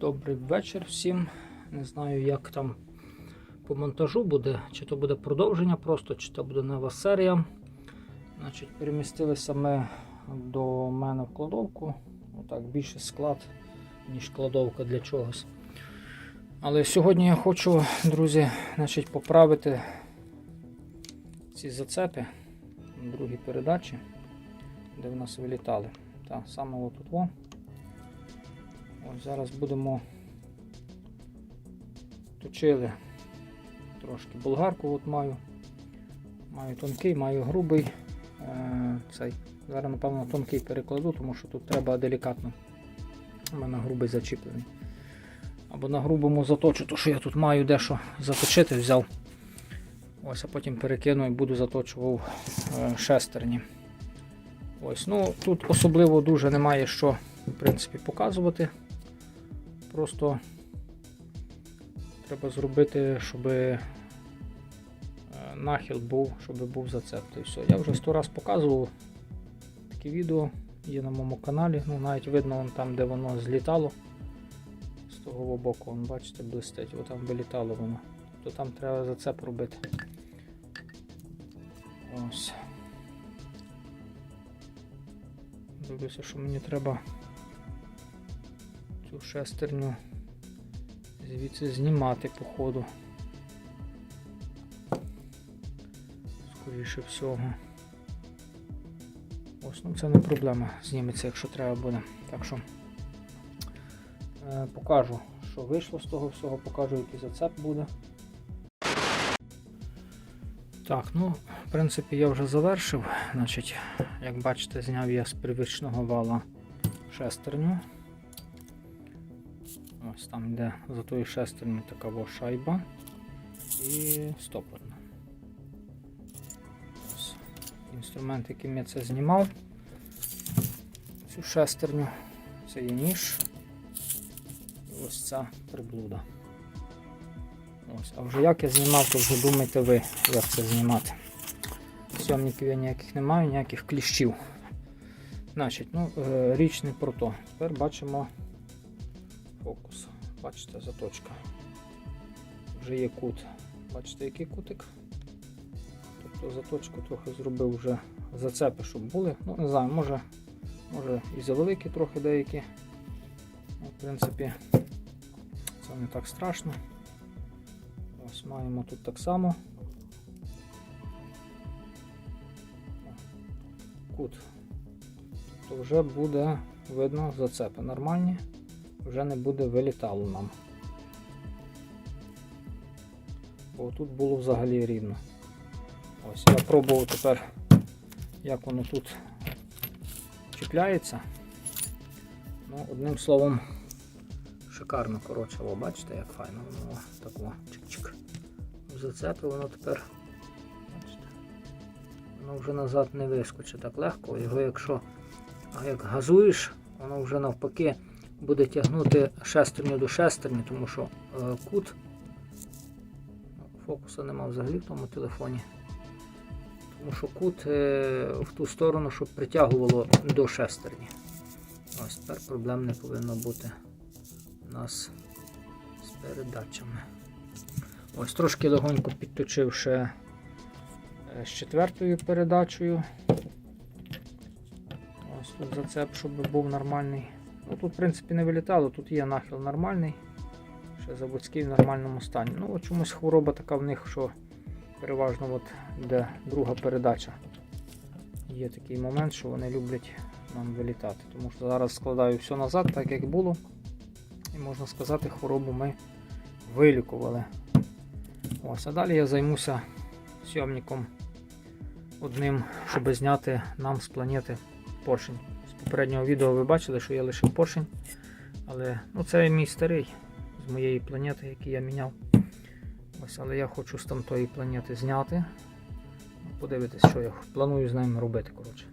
Добрий вечір всім. Не знаю, як там по монтажу буде, чи то буде продовження просто, чи то буде нова серія. Значить, перемістилися ми до мене в кладовку. Отак, більше склад, ніж кладовка для чогось. Але сьогодні я хочу, друзі, значить, поправити ці зацепи на другій передачі, де в нас вилітали. Та, саме отут. Ось зараз будемо точили трошки болгарку от маю. Маю тонкий, маю грубий. Е, цей. Зараз, напевно, тонкий перекладу, тому що тут треба делікатно. У мене грубий зачіплений. Або на грубому заточу, то що я тут маю дещо заточити, взяв. Ось, а потім перекину і буду заточував е, шестерні. Ось, ну Тут особливо дуже немає що в принципі, показувати. Просто треба зробити, щоб е, нахил був, щоб був зацеп. І все. Я вже сто раз показував такі відео, є на моєму каналі. Ну, навіть видно вон там, де воно злітало. З того боку, вон, бачите, блистить, О, там вилітало воно. То там треба зацеп робити. Ось. Дивлюся, що мені треба цю шестерню звідси знімати по ходу. Скоріше всього. Ось, ну це не проблема, зніметься, якщо треба буде. Так що е, покажу, що вийшло з того всього, покажу, який зацеп буде. Так, ну, в принципі, я вже завершив. Значить, як бачите, зняв я з привичного вала шестерню. Ось там йде за тою шестерню така шайба і стопорна. Ось. Інструмент, яким я це знімав, цю шестерню, це є ніж. І ось ця приблуда. Ось. А вже як я знімав, то вже думайте ви, як це знімати. Сьомників я ніяких не маю, ніяких кліщів. Значить, ну, е, річ не про то. Тепер бачимо фокус. Бачите, заточка. Вже є кут. Бачите, який кутик? Тобто заточку трохи зробив вже зацепи, щоб були. Ну, не знаю, може, може і завеликі трохи деякі. Ну, В принципі, це не так страшно. Ось маємо тут так само. Кут. То вже буде видно зацепи нормальні, вже не буде вилітало нам. Бо тут було взагалі рівно. Ось я пробував тепер, як воно тут чіпляється. Ну, одним словом, шикарно, коротше, о, бачите, як файно воно тако чик-чик. Зацепи воно тепер. Бачите, воно вже назад не вискочить так легко. Його якщо як газуєш, воно вже навпаки буде тягнути шестерню до шестерні, тому що е, кут фокуса нема взагалі в тому телефоні. Тому що кут е, в ту сторону, щоб притягувало до шестерні. Ось тепер проблем не повинно бути у нас з передачами. Ось трошки легонько підточив ще е, з четвертою передачею. Ось тут зацеп, щоб був нормальний. Ну, Тут, в принципі, не вилітало, тут є нахил нормальний, ще заводський в нормальному стані. Ну, от чомусь хвороба така в них, що переважно от, де друга передача. Є такий момент, що вони люблять нам вилітати. Тому що зараз складаю все назад, так як було. І можна сказати, хворобу ми вилікували. Ось, а далі я займуся сйомником одним, щоб зняти нам з планети поршень. З попереднього відео ви бачили, що я лишив поршень. Але ну, це мій старий з моєї планети, який я міняв. Ось, Але я хочу з тамтої планети зняти. Подивитись, що я планую з ним робити. коротше.